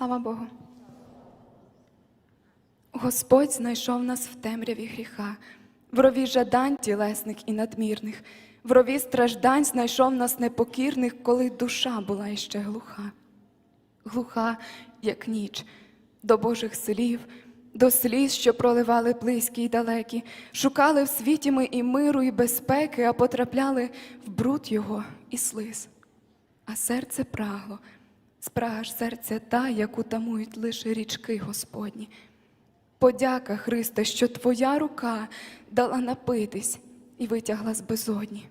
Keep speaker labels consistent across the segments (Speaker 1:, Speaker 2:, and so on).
Speaker 1: Слава Богу. Господь знайшов нас в темряві гріха, в рові жадань тілесних і надмірних, в рові страждань знайшов нас непокірних, коли душа була іще глуха. Глуха, як ніч, до Божих слів, до сліз, що проливали близькі й далекі, шукали в світі ми і миру, і безпеки, а потрапляли в бруд його і слиз. А серце прагло, спрага ж серця та, яку тамують лише річки Господні. Подяка, Христе, що Твоя рука дала напитись і витягла з безодні.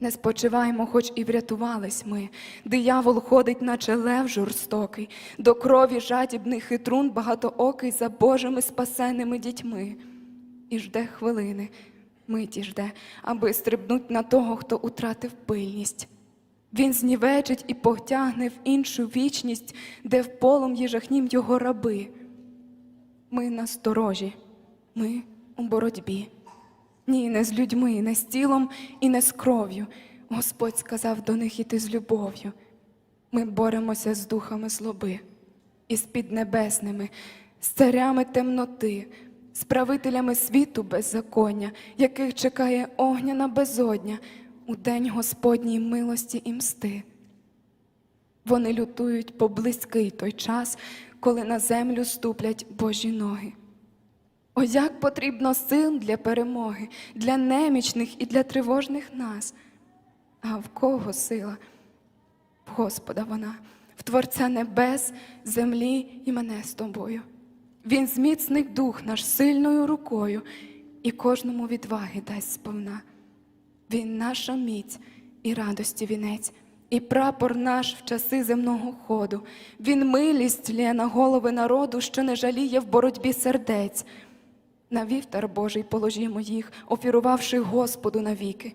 Speaker 1: Не спочиваємо, хоч і врятувались ми. Диявол ходить, наче лев жорстокий, до крові жадібний хитрун багатоокий за Божими спасенними дітьми. І жде хвилини, миті жде, аби стрибнуть на того, хто утратив пильність. Він знівечить і потягне в іншу вічність, де в полум'ї жахнім його раби. Ми насторожі, ми у боротьбі. Ні, не з людьми, не з тілом і не з кров'ю. Господь сказав до них іти з любов'ю. Ми боремося з духами злоби і з піднебесними, з царями темноти, з правителями світу беззаконня, яких чекає огняна безодня у день Господній милості і мсти. Вони лютують по близький той час, коли на землю ступлять Божі ноги. О, як потрібно сил для перемоги, для немічних і для тривожних нас. А в кого сила? В Господа вона, в Творця небес, землі і мене з тобою. Він зміцнить дух наш сильною рукою і кожному відваги дасть сповна. Він наша міць і радості вінець, і прапор наш в часи земного ходу. Він милість лє на голови народу, що не жаліє в боротьбі сердець. На вівтар Божий положімо їх, офірувавши Господу навіки,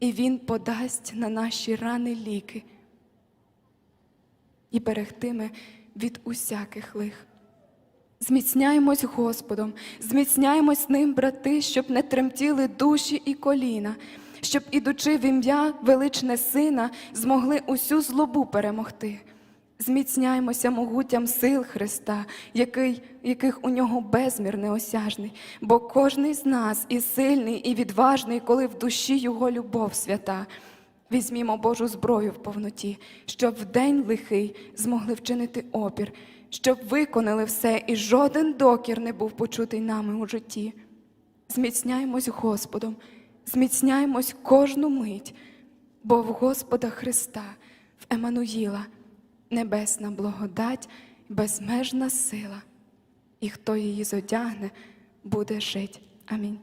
Speaker 1: і Він подасть на наші рани ліки і берегтиме від усяких лих. Зміцняємось Господом, зміцняємось ним, брати, щоб не тремтіли душі і коліна, щоб, ідучи в ім'я величне Сина, змогли усю злобу перемогти. Зміцняємося могуттям сил Христа, який, яких у нього безмір неосяжний, бо кожний з нас і сильний, і відважний, коли в душі його любов свята. Візьмімо Божу зброю в повноті, щоб в день лихий змогли вчинити опір, щоб виконали все, і жоден докір не був почутий нами у житті. Зміцняємось Господом, зміцняємось кожну мить, бо в Господа Христа, в Емануїла, небесна благодать, безмежна сила, і хто її зодягне, буде жить. Амінь.